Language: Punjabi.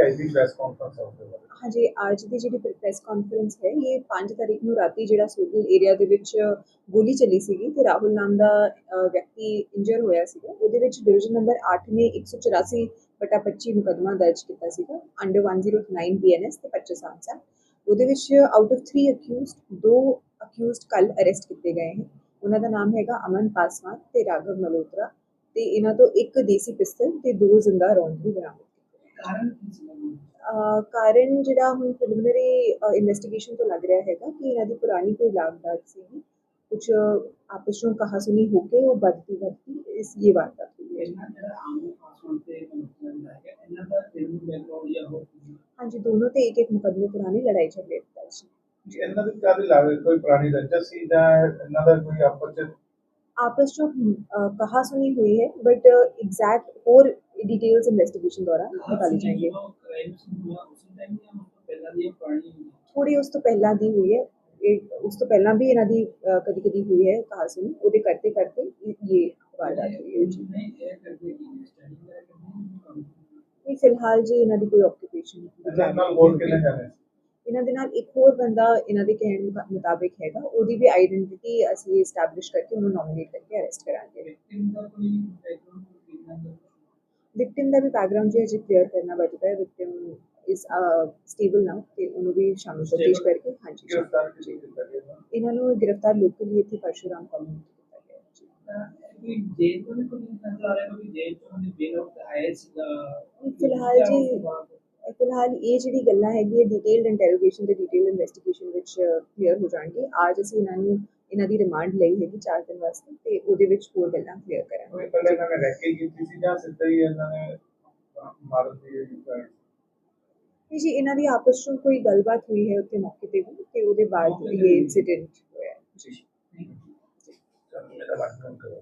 ਅੱਜ ਦੀ ਪ੍ਰੈਸ ਕਾਨਫਰੰਸ ਉਸ ਹਾਂਜੀ, ਅੱਜ ਦੀ ਜਿਹੜੀ ਪ੍ਰੈਸ ਕਾਨਫਰੰਸ ਹੈ, ਇਹ 5 ਤਾਰੀਖ ਨੂੰ ਰਾਤੀ ਜਿਹੜਾ ਸੋਗਲ ਏਰੀਆ ਦੇ ਵਿੱਚ ਗੋਲੀ ਚੱਲੀ ਸੀਗੀ ਤੇ ਰਾਹੁਲ ਨਾਮ ਦਾ ਵਿਅਕਤੀ ਇੰਜਰ ਹੋਇਆ ਸੀਗਾ। ਉਹਦੇ ਵਿੱਚ ਡਿਵੀਜ਼ਨ ਨੰਬਰ 8 ਨੇ 184 ਬਟਾ 25 ਮੁਕੱਦਮਾ ਦਰਜ ਕੀਤਾ ਸੀਗਾ ਅੰਡਰ 109 ਬੀਐਨਐਸ ਤੇ 25 ਆਂਸਰ ਉਹਦੇ ਵਿੱਚ ਆਊਟ ਆਫ 3 ਅਕਿਊਜ਼ਡ ਦੋ ਅਕਿਊਜ਼ਡ ਕੱਲ ਅਰੈਸਟ ਕੀਤੇ ਗਏ ਹਨ ਉਹਨਾਂ ਦਾ ਨਾਮ ਹੈਗਾ ਅਮਨ ਪਾਸਵਾਨ ਤੇ ਰਾਘਵ ਮਲਹੋਤਰਾ ਤੇ ਇਹਨਾਂ ਤੋਂ ਇੱਕ ਦੇਸੀ ਪਿਸਤਲ ਤੇ ਦੋ ਜ਼ਿੰਦਾ ਰੌਂਦ ਵੀ ਬਰਾਮਦ ਕਾਰਨ ਕੀ ਸੀ ਕਾਰਨ ਜਿਹੜਾ ਹੁਣ ਪ੍ਰੀਲਿਮਿਨਰੀ ਇਨਵੈਸਟੀਗੇਸ਼ਨ ਤੋਂ ਲੱਗ ਰਿਹਾ ਹੈਗਾ ਕਿ ਇਹਨਾਂ ਦੀ ਪੁਰਾਣੀ ਕੋਈ ਲਾਗਦਾਰ ਸੀ ਕੁਝ ਆਪਸ ਵਿੱਚ ਕਹਾ ਸੁਣੀ ਹੋ ਕੇ ਉਹ ਵੱਧਦੀ ਵੱਧਦੀ ਇਸ ਇਹ ਵਾਰਦਾਤ ਹੋਈ ਹੈ ਇਹਨਾਂ ਦਾ ਆਮ ਖਾਸ ਤੌਰ ਤੇ ਇਹਨਾਂ ਦਾ ਕ੍ਰਿਮੀਨਲ ਬੈਕਗ੍ਰਾਉਂਡ ਜਾਂ ਹੋ ਹਾਂਜੀ ਦੋਨੋਂ ਤੇ ਇੱਕ ਇੱਕ ਮੁਕਦਮੇ ਪੁਰਾਣੀ ਲੜਾਈ ਚੱਲੇ ਦਿੱਤਾ ਸੀ ਜੀ ਇਹਨਾਂ ਦੀ ਕਾਦੀ ਲਾਗ ਕੋਈ ਪੁਰਾਣੀ ਰੰਜਿਸ਼ ਸੀ ਜਾਂ ਇਹਨਾਂ ਦਾ ਕੋਈ ਆਪਸ ਵਿੱਚ ਆਪਸ ਵਿੱਚ ਕਹਾ ਸੁਣੀ ਹੋਈ ਹੈ ਬਟ ਐਗਜ਼ੈਕਟ ਹੋਰ ਡਿਟੇਲਸ ਇਨਵੈਸਟੀਗੇਸ਼ਨ ਦੌਰਾਨ ਪਤਾ ਲੱਗ ਜਾਏਗੀ। ਥੋੜੀ ਉਸ ਤੋਂ ਪਹਿਲਾਂ ਦੀ ਹੋਈ ਹੈ। ਉਸ ਤੋਂ ਪਹਿਲਾਂ ਵੀ ਇਹਨਾਂ ਦੀ ਕਦੀ ਕਦੀ ਹੋਈ ਹੈ ਕਾਸ ਨੂੰ ਉਹਦੇ ਕਰਤੇ ਕਰਤੇ ਇਹ ਵਾਰਦਾਤ ਹੋਈ ਹੈ ਜੀ। ਨਹੀਂ ਫਿਲਹਾਲ ਜੀ ਇਹਨਾਂ ਦੀ ਕੋਈ ਆਕੂਪੇਸ਼ਨ ਇਹਨਾਂ ਦੇ ਨਾਲ ਇੱਕ ਹੋਰ ਬੰਦਾ ਇਹਨਾਂ ਦੇ ਕਹਿਣ ਮੁਤਾਬਿਕ ਹੈਗਾ। ਉਹਦੀ ਵੀ ਆਈਡੈਂਟੀਟੀ ਅਸੀਂ ਐਸਟੈਬਲਿਸ਼ ਕਰਕੇ ਉਹਨੂੰ ਨੋਮੀਨੇਟ ਕਰਕੇ ਅਰੈਸਟ ਕਰਾਂਗੇ। ਵਿਕਟਿਮ ਦਾ ਵੀ ਬੈਕਗ੍ਰਾਉਂਡ ਜੀ ਅਜੇ ਕਲੀਅਰ ਕਰਨਾ ਬਚਦਾ ਹੈ ਵਿਕਟਿਮ ਇਸ ਸਟੇਬਲ ਨਾउ ਤੇ ਉਹਨੂੰ ਵੀ ਸ਼ਾਮਿਲ ਤਫਤੀਸ਼ ਕਰਕੇ ਹਾਂਜੀ ਗ੍ਰਿਫਤਾਰ ਕੀਤੀ ਗਿਆ? ਇਹਨਾਂ ਨੂੰ ਗ੍ਰਿਫਤਾਰ ਲੋਕਲੀ ਇੱਥੇ ਪਰਸ਼ੂਰਾਮ ਕਾਲੋਨੀ ਕੀਤਾ ਗਿਆ ਜੀ। ਜੇਲ੍ਹ ਤੋਂ ਵੀ ਕੋਈ ਨਜ਼ਰ ਆ ਰਿਹਾ ਕੋਈ ਜੇਲ੍ਹ ਤੋਂ ਉਹਨੇ ਬੇਲ ਆਊਟ ਆਇਆ ਸੀਗਾ? ਫਿਲਹਾਲ ਜੀ ਇਹ ਫਿਲਹਾਲ ਇਹ ਜਿਹੜੀ ਗੱਲਾਂ ਹੈਗੀ ਹੈ ਡਿਟੇਲਡ ਇੰਟਰੋਗੇਸ਼ਨ ਤੇ ਡਿਟੇਲ ਇਨਵੈਸਟੀਗੇਸ਼ਨ ਵਿੱਚ ਕਲੀਅਰ ਹੋ ਜਾਣਗੇ। ਅੱਜ ਅਸੀਂ ਇਹਨਾਂ ਨੂੰ ਇਹਨਾਂ ਦੀ ਰਿਮਾਂਡ ਲਈ ਹੈਗੀ 4 ਦਿਨ ਵਾਸਤੇ ਤੇ ਉਹਦੇ ਵਿੱਚ ਹੋਰ ਗੱਲਾਂ ਕਲੀਅਰ ਕਰਾਂਗੇ। ਪਹਿਲੇ ਇਹਨਾਂ ਨੇ ਕੇ ਕੀਤੀ ਸੀ ਜਾਂ ਸਿੱਧਾ ਹੀ ਇਹਨਾਂ ਨੇ ਮਾਰਨ ਦੀ ਨਹੀਂ ਜੀ ਇਹਨਾਂ ਦੀ ਆਪਸ ਵਿੱਚ ਕੋਈ ਗੱਲਬਾਤ ਹੋਈ ਹੈ ਉੱਥੇ ਮੌਕੇ ਤੇ ਵੀ ਤੇ ਉਹਦੇ ਬਾਅਦ ਇਹ ਇਨਸੀਡੈਂਟ ਹੋਇਆ। ਜੀ। ਚਲੋ ਮੇਰਾ ਬਾਤ ਕਰੋ